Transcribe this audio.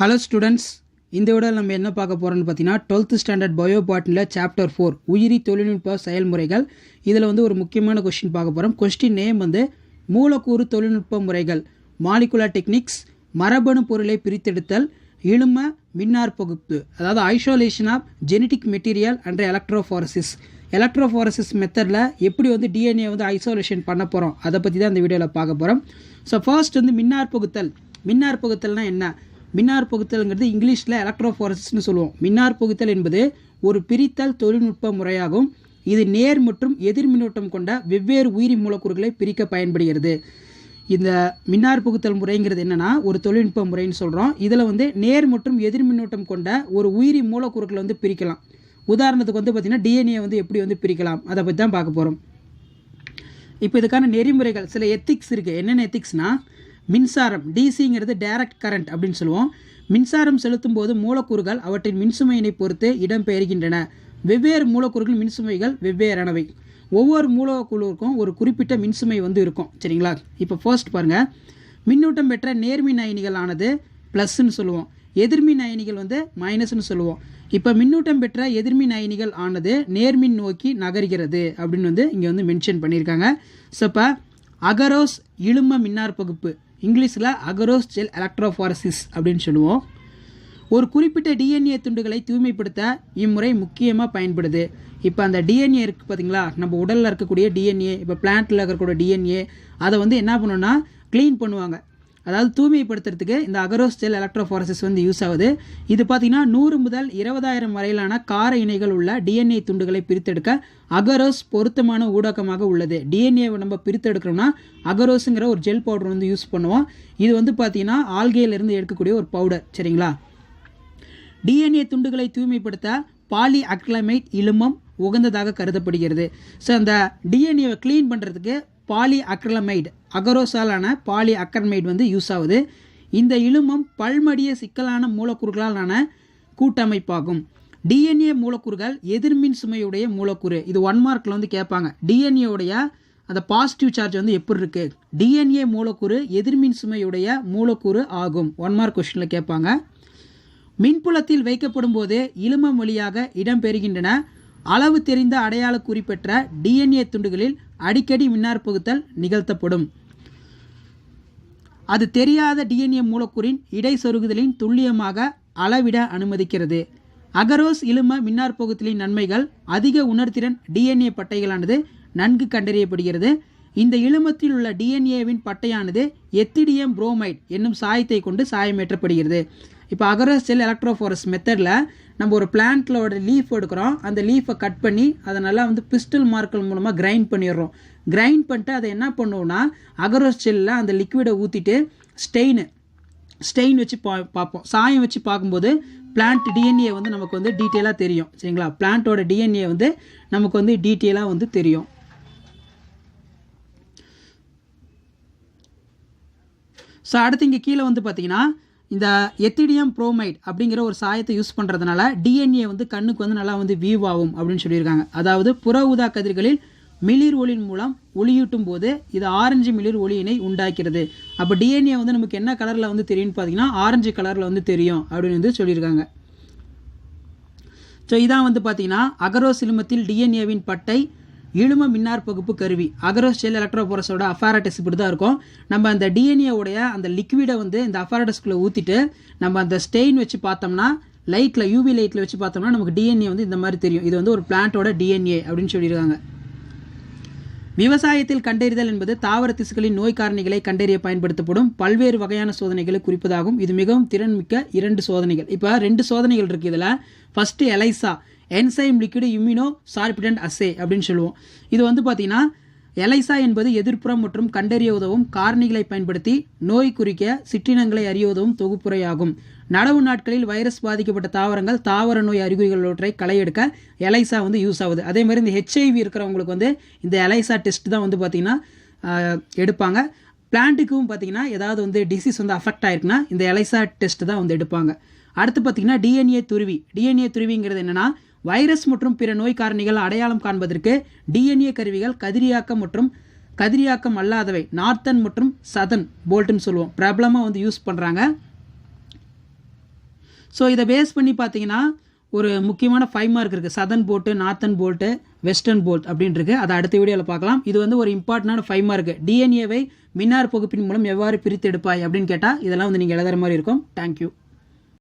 Hello students இந்த விட நம்ம என்ன பார்க்க போகிறோம்னு பார்த்தீங்கன்னா twelfth standard bio botany chapter four உயிரி தொழில்நுட்ப செயல்முறைகள். இதில் வந்து ஒரு முக்கியமான கொஸ்டின் பார்க்க போகிறோம் கொஸ்டின் நேம் வந்து மூலக்கூறு தொழில்நுட்ப முறைகள் மாலிகுலர் டெக்னிக்ஸ் மரபணு பொருளை பிரித்தெடுத்தல் இழும மின்னார் பகுப்பு அதாவது isolation of genetic material and electrophoresis electrophoresis மெத்தடில் எப்படி வந்து டிஎன்ஏ வந்து ஐசோலேஷன் பண்ண போகிறோம் அதை பற்றி தான் இந்த வீடியோவில் பார்க்க போகிறோம் ஸோ ஃபர்ஸ்ட் வந்து மின்னார் பகுத்தல். மின்னார் என்ன? மின்னார் புகுத்தல்ங்கிறது இங்கிலீஷில் எலக்ட்ரோஃபோரஸ்ன்னு சொல்லுவோம். மின்னார் புகுத்தல் என்பது ஒரு பிரித்தல் தொழில்நுட்ப முறையாகும். இது நேர் மற்றும் எதிர் மின்னோட்டம் கொண்ட வெவ்வேறு உயிரி மூலக்கூறுகளை பிரிக்க பயன்படுகிறது. இந்த மின்னார் புகுத்தல் முறைங்கிறது என்னென்னா ஒரு தொழில்நுட்ப முறைன்னு சொல்கிறோம் இதில் வந்து நேர் மற்றும் எதிர் மின்னோட்டம் கொண்ட ஒரு உயிரி மூலக்கூறுகளை வந்து பிரிக்கலாம். உதாரணத்துக்கு வந்து பார்த்திங்கன்னா டிஎன்ஏ வந்து எப்படி வந்து பிரிக்கலாம்? அதை பற்றி தான் பார்க்க போகிறோம் இப்போ இதுக்கான நெறிமுறைகள் சில எத்திக்ஸ் இருக்குது என்னென்ன எத்திக்ஸ்னால் மின்சாரம் டிசிங்கிறது டைரக்ட் கரண்ட் அப்படின்னு சொல்லுவோம். மின்சாரம் செலுத்தும் போது மூலக்கூறுகள் அவற்றின் மின்சுமையினை பொறுத்து இடம்பெயர்கின்றன. வெவ்வேறு மூலக்கூறுகள் மின்சுமைகள் வெவ்வேறானவை. ஒவ்வொரு மூலக்கூறுக்கும் ஒரு குறிப்பிட்ட மின்சுமை வந்து இருக்கும். சரிங்களா? இப்போ ஃபர்ஸ்ட் பாருங்கள் மின்னூட்டம் பெற்ற நேர்மின் அயனிகள் ஆனது ப்ளஸ்ன்னு சொல்லுவோம். எதிர்மின் அயனிகள் வந்து மைனஸ்னு சொல்லுவோம். இப்போ மின்னூட்டம் பெற்ற எதிர்மின் அயனிகள் ஆனது நேர்மின் நோக்கி நகர்கிறது அப்படின்னு வந்து இங்கே வந்து மென்ஷன் பண்ணியிருக்காங்க. ஸோ இப்போ அகரோஸ் இழும மின்னார் பகுப்பு. இங்கிலீஷில் அகரோஸ் ஜெல் எலக்ட்ரோஃபாரசிஸ் அப்படின்னு சொல்லுவோம். ஒரு குறிப்பிட்ட டிஎன்ஏ துண்டுகளை தூய்மைப்படுத்த இம்முறை முக்கியமாக பயன்படுது. இப்போ அந்த டிஎன்ஏ இருக்குது பார்த்தீங்களா நம்ம உடலில் இருக்கக்கூடிய டிஎன்ஏ இப்போ பிளான்ட்டில் இருக்கக்கூடிய டிஎன்ஏ அதை வந்து என்ன பண்ணுன்னா க்ளீன் பண்ணுவாங்க. அதாவது தூய்மைப்படுத்துறதுக்கு இந்த அகரோஸ் ஜெல் எலக்ட்ரோஃபாரசிஸ் வந்து யூஸ் ஆகுது. இது பார்த்தீங்கன்னா நூறு முதல் இருபதாயிரம் வரையிலான கார இணைகள் உள்ள டிஎன்ஏ துண்டுகளை பிரித்தெடுக்க அகரோஸ் பொருத்தமான ஊடகமாக உள்ளது. டிஎன்ஏவை நம்ம பிரித்தெடுக்கிறோம்னா அகரோஸுங்கிற ஒரு ஜெல் பவுடர் வந்து யூஸ் பண்ணுவோம். இது வந்து பார்த்தீங்கன்னா ஆல்கேலேருந்து எடுக்கக்கூடிய ஒரு பவுடர் சரிங்களா? டிஎன்ஏ துண்டுகளை தூய்மைப்படுத்த பாலி அக்லமைட் இலுமம் உகந்ததாக கருதப்படுகிறது. ஸோ அந்த டிஎன்ஏவை க்ளீன் பண்ணுறதுக்கு பாலி அக்ரலமைடு அகரோசாலான பாலி அக்ரமைடு வந்து யூஸ் ஆகுது. இந்த இழுமம் பல்மடிய சிக்கலான மூலக்கூறுகளாலான கூட்டமைப்பாகும். டிஎன்ஏ மூலக்கூறுகள் எதிர்மின் சுமையுடைய மூலக்கூறு. இது ஒன் மார்க்கில் வந்து கேட்பாங்க. டிஎன்ஏவுடைய அந்த பாசிட்டிவ் சார்ஜ் வந்து எப்படி இருக்குது டிஎன்ஏ மூலக்கூறு எதிர்மின் சுமையுடைய மூலக்கூறு ஆகும். ஒன் மார்க் கொஷினில் கேட்பாங்க. மின்புலத்தில் வைக்கப்படும் போது இழுமம் வழியாக இடம்பெறுகின்றன அளவு தெரிந்த அடையாள குறிப்பெற்ற டிஎன்ஏ துண்டுகளில் அடிக்கடி மின்னாற்பகுத்தல் நிகழ்த்தப்படும். அது தெரியாத டிஎன்ஏ மூலக்கூறின் இடை சொருகுதலின் துல்லியமாக அளவிட அனுமதிக்கிறது. அகரோஸ் இலும மின்னாற்பகுத்தலின் நன்மைகள் அதிக உணர்திறன் டிஎன்ஏ பட்டைகளானது நன்கு கண்டறியப்படுகிறது. இந்த இழுமத்தில் உள்ள டிஎன்ஏவின் பட்டையானது எத்திடியம் புரோமைட் என்னும் சாயத்தை கொண்டு சாயமேற்றப்படுகிறது. இப்போ அகரோஸ் எலக்ட்ரோஃபோரஸ் மெத்தடில் நம்ம ஒரு பிளான்ட்டோட லீஃப் எடுக்கிறோம். அந்த லீஃபை கட் பண்ணி அதை நல்லா வந்து பிஸ்டல் மார்க்கல் மூலமாக கிரைண்ட் பண்ணிடுறோம். கிரைண்ட் பண்ணிட்டு அதை என்ன பண்ணுவோம்னா அகரோஸ் அந்த லிக்விடை ஊற்றிட்டு ஸ்டெயின் ஸ்டெயின் வச்சு பா பார்ப்போம். சாயம் வச்சு பார்க்கும்போது பிளான்ட் டிஎன்ஏ வந்து நமக்கு வந்து டீட்டெயிலாக தெரியும். சரிங்களா? பிளான்ட்டோட டிஎன்ஏ வந்து நமக்கு வந்து டீட்டெயிலாக வந்து தெரியும். ஸோ அடுத்து இங்கே கீழே வந்து பார்த்தீங்கன்னா இந்த எத்திடியம் ப்ரோமைட் அப்படிங்கிற ஒரு சாயத்தை யூஸ் பண்ணுறதுனால டிஎன்ஏ வந்து கண்ணுக்கு வந்து நல்லா வந்து வியூ ஆகும் அப்படின்னு சொல்லியிருக்காங்க. அதாவது புற ஊதா கதிர்களில் மிளிர் ஒளியின் மூலம் ஒளியூட்டும் போது இது ஆரஞ்சு மிளிர் ஒளியினை உண்டாக்கிறது. அப்போ டிஎன்ஏ வந்து நமக்கு என்ன கலரில் வந்து தெரியும்னு பார்த்தீங்கன்னா ஆரஞ்சு கலரில் வந்து தெரியும் அப்படின்னு வந்து சொல்லியிருக்காங்க. ஸோ இதான் வந்து பார்த்தீங்கன்னா அகரோ சிலுமத்தில் டிஎன்ஏவின் பட்டை இழும மின்னார் பகுப்பு கருவி. அகரோஸ்டெல் எலக்ட்ரோபோரஸோட அஃபாரட்டஸ் இப்படி தான் இருக்கும். நம்ம அந்த டிஎன்ஏ உடைய அந்த லிக்விடை வந்து இந்த அஃபாரட்டஸ்குள்ளே ஊற்றிட்டு நம்ம அந்த ஸ்டெயின் வச்சு பார்த்தோம்னா லைட்டில் யூவி லைட்டில் வச்சு பார்த்தோம்னா நமக்கு டிஎன்ஏ வந்து இந்த மாதிரி தெரியும். இது வந்து ஒரு பிளான்ட்டோட டிஎன்ஏ அப்படின்னு சொல்லியிருக்காங்க. விவசாயத்தில் கண்டறிதல் என்பது தாவர திசுக்களின் நோய் காரணிகளை கண்டறிய பயன்படுத்தப்படும் பல்வேறு வகையான சோதனைகளை குறிப்பதாகும். இது மிகவும் திறன்மிக்க இரண்டு சோதனைகள். இப்போ ரெண்டு சோதனைகள் இருக்குது இதில். First ELISA enzyme liquid immuno sorbent assay அப்படின்னு சொல்லுவோம். இது வந்து பார்த்தீங்கன்னா எலைசா என்பது எதிர்ப்புறம் மற்றும் கண்டறிய உதவும் காரணிகளை பயன்படுத்தி நோய் குறிக்க சிற்றினங்களை அறிய உதவும் தொகுப்புரையாகும். நடவு நாட்களில் வைரஸ் பாதிக்கப்பட்ட தாவரங்கள் தாவர நோய் அறிகுறிகளொற்றை களை எடுக்க எலைசா வந்து யூஸ் ஆகுது. அதே மாதிரி இந்த ஹெச்ஐவி இருக்கிறவங்களுக்கு வந்து இந்த எலைசா டெஸ்ட் தான் வந்து பார்த்திங்கன்னா எடுப்பாங்க. பிளான்ட்டுக்கும் பார்த்தீங்கன்னா ஏதாவது வந்து டிசீஸ் வந்து அஃபெக்ட் ஆயிருக்குன்னா இந்த எலைசா டெஸ்ட் தான் வந்து எடுப்பாங்க. அடுத்து பார்த்தீங்கன்னா டிஎன்ஏ துருவி. டிஎன்ஏ துருவிங்கிறது என்னென்னா வைரஸ் மற்றும் பிற நோய் காரணிகள் அடையாளம் காண்பதற்கு டிஎன்ஏ கருவிகள் கதிரியாக்கம் மற்றும் கதிரியாக்கம் அல்லாதவை. நார்த்தன் மற்றும் சதன் போல்ட்டுன்னு சொல்லுவோம். பிரபலமாக வந்து யூஸ் பண்ணுறாங்க ஸோ இதை பேஸ் பண்ணி பார்த்தீங்கன்னா ஒரு முக்கியமான ஃபைவ் மார்க் இருக்குது southern blot northern blot western blot அப்படின்ட்டு அதை அடுத்த வீடியோவில் பார்க்கலாம். இது வந்து ஒரு இம்பார்ட்டண்டான ஃபைவ் மார்க் டிஎன்ஏவை மின்னார் பகுப்பின் மூலம் எவ்வாறு பிரித்து எடுப்பாய் அப்படின்னு கேட்டால் இதெல்லாம் வந்து நீங்கள் எழுதுகிற மாதிரி இருக்கும். தேங்க்யூ